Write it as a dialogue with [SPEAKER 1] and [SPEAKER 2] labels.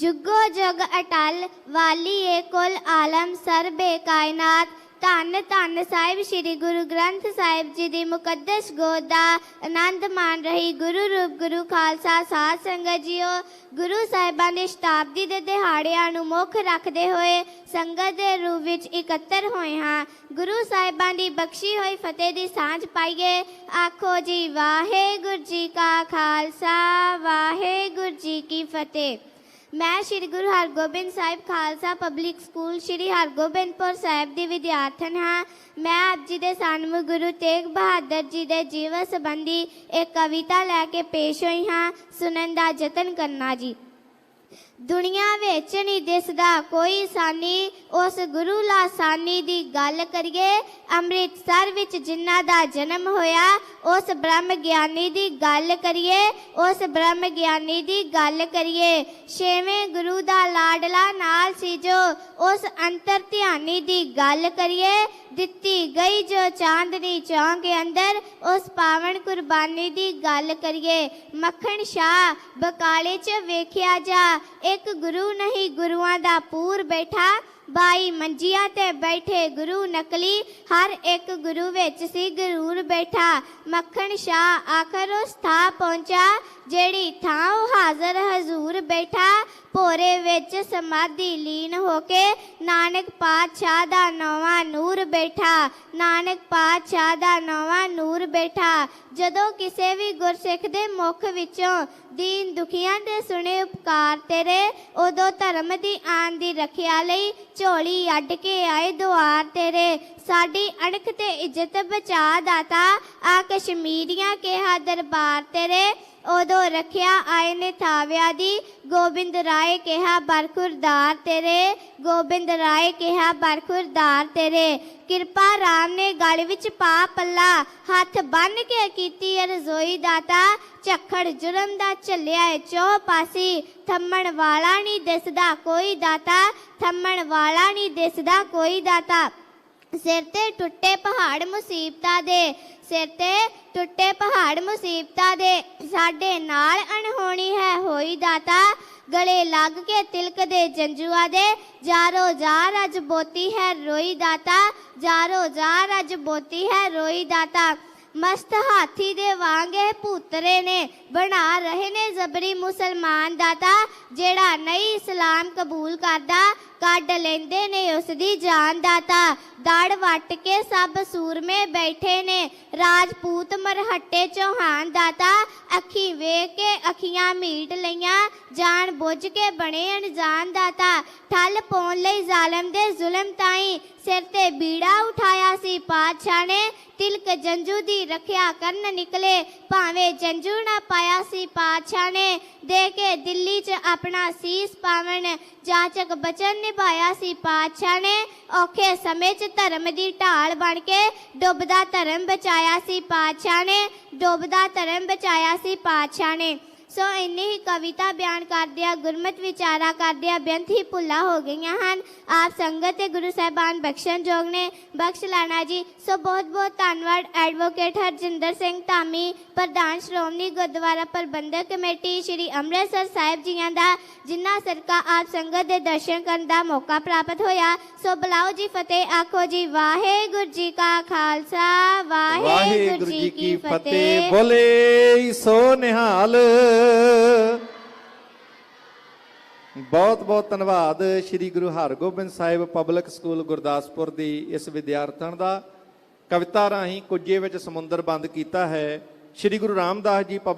[SPEAKER 1] ਜੁਗੋ ਜੁਗ ਅਟਲ ਵਾਲੀ ਏ ਕੁਲ ਆਲਮ, ਸਰਬੇ ਕਾਇਨਾਤ। ਧੰਨ ਧੰਨ ਸਾਹਿਬ ਸ੍ਰੀ ਗੁਰੂ ਗ੍ਰੰਥ ਸਾਹਿਬ ਜੀ ਦੀ ਮੁਕੱਦਸ ਗੋਦ। ਦਾ ਆਨੰਦ ਮਾਣ ਰਹੀ ਗੁਰੂ ਰੂਪ, ਗੁਰੂ ਖਾਲਸਾ ਸਾਧ ਸੰਗਤ ਜੀਓ। ਗੁਰੂ ਸਾਹਿਬਾਂ ਦੇ ਸ਼ਤਾਬਦੀ ਦੇ ਦਿਹਾੜਿਆਂ ਨੂੰ ਮੁੱਖ ਰੱਖਦੇ ਹੋਏ ਸੰਗਤ ਦੇ ਰੂਪ ਵਿੱਚ ਇਕੱਤਰ ਹੋਏ ਹਾਂ। ਗੁਰੂ ਸਾਹਿਬਾਂ ਦੀ ਬਖਸ਼ੀ ਹੋਈ ਫਤਿਹ ਦੀ ਸਾਂਝ ਪਾਈਏ। ਆਖੋ ਜੀ, ਵਾਹਿਗੁਰੂ ਜੀ ਕਾ ਖਾਲਸਾ, ਵਾਹਿਗੁਰੂ ਜੀ ਕੀ ਫਤਿਹ। ਮੈਂ ਸ਼੍ਰੀ ਗੁਰੂ ਹਰਗੋਬਿੰਦ ਸਾਹਿਬ ਖਾਲਸਾ ਪਬਲਿਕ ਸਕੂਲ, ਸ਼੍ਰੀ ਹਰਗੋਬਿੰਦਪੁਰ ਸਾਹਿਬ ਦੀ ਵਿਦਿਆਰਥਣ ਹਾਂ। ਮੈਂ ਆਪ ਜੀ ਦੇ ਸਾਹਮਣੇ ਗੁਰੂ ਤੇਗ ਬਹਾਦਰ ਜੀ ਦੇ ਜੀਵਨ ਸੰਬੰਧੀ ਇੱਕ ਕਵਿਤਾ ਲੈ ਕੇ ਪੇਸ਼ ਹੋਈ ਹਾਂ, ਸੁਣਨ ਦਾ ਯਤਨ ਕਰਨਾ ਜੀ। ਦੁਨੀਆ ਵਿੱਚ ਨਹੀਂ ਦਿਸਦਾ, ਕੋਈ ਸਾਨੀ, ਉਸ ਗੁਰੂ ਲਾਸਾਨੀ ਦੀ ਗੱਲ ਕਰੀਏ, ਅੰਮ੍ਰਿਤਸਰ ਵਿੱਚ ਜਿਨ੍ਹਾਂ ਦਾ ਜਨਮ ਹੋਇਆ, ਉਸ ਬ੍ਰਹਮ ਗਿਆਨੀ ਦੀ ਗੱਲ ਕਰੀਏ, ਉਸ ਬ੍ਰਹਮ ਗਿਆਨੀ ਦੀ ਗੱਲ ਕਰੀਏ, ਛੇਵੇਂ ਗੁਰੂ ਦਾ ਲਾਡਲਾ ਨਾਲ ਸੀ ਜੋ ਉਸ ਅੰਤਰ ਧਿਆਨੀ ਦੀ ਗੱਲ ਕਰੀਏ, ਦਿੱਤੀ ਗਈ ਜੋ ਚਾਂਦਨੀ ਚੌਂਕ ਅੰਦਰ, ਉਸ ਪਾਵਨ ਕੁਰਬਾਨੀ ਦੀ ਗੱਲ ਕਰੀਏ, ਮੱਖਣ ਸ਼ਾਹ ਬਕਾਲੇ 'ਚ ਵੇਖਿਆ ਜਾ ਇੱਕ ਗੁਰੂ ਨਹੀਂ, ਗੁਰੂਆਂ ਦਾ ਪੂਰ ਬੈਠਾ। ਬਾਈ ਮੰਜੀਆਂ ਤੇ ਬੈਠੇ ਗੁਰੂ ਨਕਲੀ। ਹਰ ਇੱਕ ਗੁਰੂ ਵਿੱਚ ਸੀ ਗਰੂਰ ਬੈਠਾ। ਮੱਖਣ ਸ਼ਾਹ ਆਖਰ ਉਸ ਥਾਂ ਪਹੁੰਚਾ, ਜਿਹੜੀ ਥਾਂ ਉਹ ਹਾਜ਼ਰ ਹਜ਼ੂਰ ਬੈਠਾ। ਭੋਰੇ ਵਿੱਚ ਸਮਾਧੀ ਲੀਨ ਹੋ ਕੇ ਨਾਨਕ ਪਾਤਸ਼ਾਹ ਦਾ ਨਵਾਂ ਨੂਰ ਬੈਠਾ। ਨਾਨਕ ਪਾਤਸ਼ਾਹ ਦਾ ਨਵਾਂ ਨੂਰ ਬੈਠਾ। ਜਦੋਂ ਕਿਸੇ ਵੀ ਗੁਰਸਿੱਖ ਦੇ ਮੁਖ ਵਿੱਚੋਂ ਦੀਨ ਦੁਖੀਆਂ ਦੇ ਸੁਣੇ ਉਪਕਾਰ ਤੇਰੇ, ਉਦੋਂ ਧਰਮ ਦੀ ਆਨ ਦੀ ਰੱਖਿਆ ਲਈ ਝੋਲੀ ਅੱਡ ਕੇ ਆਏ ਦੁਆਰ ਤੇਰੇ। ਸਾਡੀ ਅਣਖ ਤੇ ਇੱਜ਼ਤ ਬਚਾ ਦਾਤਾ ਆ ਕਸ਼ਮੀਰੀਆਂ ਕਿਹਾ ਦਰਬਾਰ ਤੇਰੇ। ਉਦੋਂ ਰੱਖਿਆ ਆਏ ਨੇ ਥਾਵਿਆ ਦੀ। ਗੋਬਿੰਦ ਰਾਏ ਕਿਹਾ, ਬਰਖੁਰਦਾਰ ਤੇਰੇ। ਗੋਬਿੰਦ ਰਾਏ ਕਿਹਾ, ਬਰਖੁਰਦਾਰ ਤੇਰੇ। ਕਿਰਪਾ ਰਾਮ ਨੇ ਗਲ ਵਿੱਚ ਪਾ ਪੱਲਾ। ਹੱਥ ਬੰਨ ਕੇ ਕੀਤੀ ਰਜ਼ੋਈ ਦਾਤਾ ਝੱਖੜ ਜੁਰਮ ਦਾ ਚੱਲਿਆ ਏ ਚੋ ਪਾਸੀ। ਥੰਮਣ ਵਾਲਾ ਨਹੀਂ ਦਿਸਦਾ ਕੋਈ ਦਾਤਾ। ਥੰਮਣ ਵਾਲਾ ਨਹੀਂ ਦਿਸਦਾ ਕੋਈ ਦਾਤਾ। ਸਿਰ ਤੇ ਟੁੱਟੇ ਪਹਾੜ ਮੁਸੀਬਤਾਂ ਦੇ, ਸਿਰ ਤੇ ਟੁੱਟੇ ਪਹਾੜ ਮੁਸੀਬਤਾਂ ਦੇ, ਸਾਡੇ ਨਾਲ ਅਣਹੋਣੀ ਹੈ ਹੋਈ ਦਾਤਾ। ਗਲੇ ਲੱਗ ਕੇ ਤਿਲਕ ਦੇ ਜੰਜੂਆ ਦੇ, ਜਾਰੋ ਜਾਰ ਅਜ ਬੋਤੀ ਹੈ ਰੋਈ ਦਾਤਾ। ਜਾਰੋ ਜਾਰ ਅਜ ਬੋਤੀ ਹੈ ਰੋਈ ਦਾਤਾ। ਮਸਤ ਹਾਥੀ ਦੇ ਵਾਂਗੇ ਭੂਤਰੇ ਨੇ ਬਣਾ ਰਹੇ ਨੇ ਜ਼ਬਰੀ ਮੁਸਲਮਾਨ ਦਾਤਾ, ਜਿਹੜਾ ਨਹੀਂ ਇਸਲਾਮ ਕਬੂਲ ਕਰਦਾ, ਕੱਢ ਲੈਂਦੇ ਨੇ ਉਸ ਦੀ ਜਾਨ ਦਾਤਾ। ਦੜ ਵੱਟ ਕੇ ਸਭ ਸੂਰਮੇ ਬੈਠੇ ਨੇ, ਰਾਜਪੂਤ ਮਰਹੱਟੇ ਚੌਹਾਨ ਦਾਤਾ। ਅੱਖੀ ਵੇਖ ਕੇ ਅੱਖੀਆਂ ਮੀਟ ਲਈਆਂ, ਜਾਣ ਬੁੱਝ ਕੇ ਬਣੇ ਅਣਜਾਣ ਦਾਤਾ। ਠੱਲ ਪਾਉਣ ਲਈ ਜ਼ਾਲਮ ਦੇ ਜ਼ੁਲਮ ਤਾਈ ਸਿਰ ਤੇ ਬੀੜਾ ਉਠਾਇਆ ਸੀ ਪਾਤਸ਼ਾਹ ਨੇ। ਤਿਲਕ ਜੰਜੂ ਦੀ ਰੱਖਿਆ ਕਰਨ ਨਿਕਲੇ, ਭਾਵੇਂ ਜੰਜੂ ਨਾ ਪਾਇਆ ਸੀ ਪਾਤਸ਼ਾਹ ਨੇ। ਦੇ ਕੇ ਦਿੱਲੀ 'ਚ ਆਪਣਾ ਸੀਸ ਪਾਵਣ, ਜਾਚਕ ਬਚਨ ਨਿਭਾਇਆ ਸੀ ਪਾਤਸ਼ਾਹ ਨੇ। ਔਖੇ ਸਮੇਂ 'ਚ ਧਰਮ ਦੀ ਢਾਲ ਬਣ ਕੇ ਡੁੱਬਦਾ ਧਰਮ ਬਚਾਇਆ ਸੀ ਪਾਤਸ਼ਾਹ ਨੇ। ਡੁੱਬਦਾ ਧਰਮ ਬਚਾਇਆ ਸੀ ਪਾਤਸ਼ਾਹ ਨੇ ਸੋ ਇੰਨੀ ਹੀ ਕਵਿਤਾ ਬਿਆਨ ਕਰਦਿਆਂ ਗੁਰਮਤ ਵਿਚਾਰਾ ਕਰਦਿਆਂ ਬੇਅੰਤ ਹੀ ਭੁੱਲਾ ਹੋ ਗਈਆਂ ਹਨ। ਆਪ ਸੰਗਤ ਤੇ ਗੁਰੂ ਸਾਹਿਬਾਨ ਬਖਸ਼ਣ ਜੋਗ ਨੇ। ਬਖਸ਼ ਲੈਣਾ ਜੀ। ਸੋ ਬਹੁਤ ਬਹੁਤ ਧੰਨਵਾਦ ਐਡਵੋਕੇਟ ਹਰਜਿੰਦਰ ਸਿੰਘ ਧਾਮੀ ਪ੍ਰਧਾਨ ਸ਼੍ਰੋਮਣੀ ਗੁਰਦੁਆਰਾ ਪ੍ਰਬੰਧਕ ਕਮੇਟੀ ਸ੍ਰੀ ਅੰਮ੍ਰਿਤਸਰ ਸਾਹਿਬ ਜੀਆਂ ਦਾ ਜਿਨ੍ਹਾਂ ਸਰਕਾ ਆਪ ਸੰਗਤ ਦੇ ਦਰਸ਼ਨ ਕਰਨ ਦਾ ਮੌਕਾ ਪ੍ਰਾਪਤ ਹੋਇਆ। ਸੋ ਬੁਲਾਓ ਜੀ ਫਤਿਹ ਆਖੋ ਜੀ ਵਾਹਿਗੁਰੂ ਜੀ ਕਾ ਖਾਲਸਾ ਵਾਹਿਗੁਰੂ ਜੀ ਕੀ ਫਤਿਹ।
[SPEAKER 2] ਬੋਲੇ ਸੋ ਨਿਹਾਲ। ਬਹੁਤ ਬਹੁਤ ਧੰਨਵਾਦ ਸ੍ਰੀ ਗੁਰੂ ਹਰਗੋਬਿੰਦ ਸਾਹਿਬ ਪਬਲਿਕ ਸਕੂਲ ਗੁਰਦਾਸਪੁਰ ਦੀ ਇਸ ਵਿਦਿਆਰਥਣ ਦਾ। ਕਵਿਤਾ ਰਾਹੀਂ ਕੁੱਜੇ ਵਿੱਚ ਸਮੁੰਦਰ ਬੰਦ ਕੀਤਾ ਹੈ। ਸ੍ਰੀ ਗੁਰੂ ਰਾਮਦਾਸ ਜੀ ਪਬ-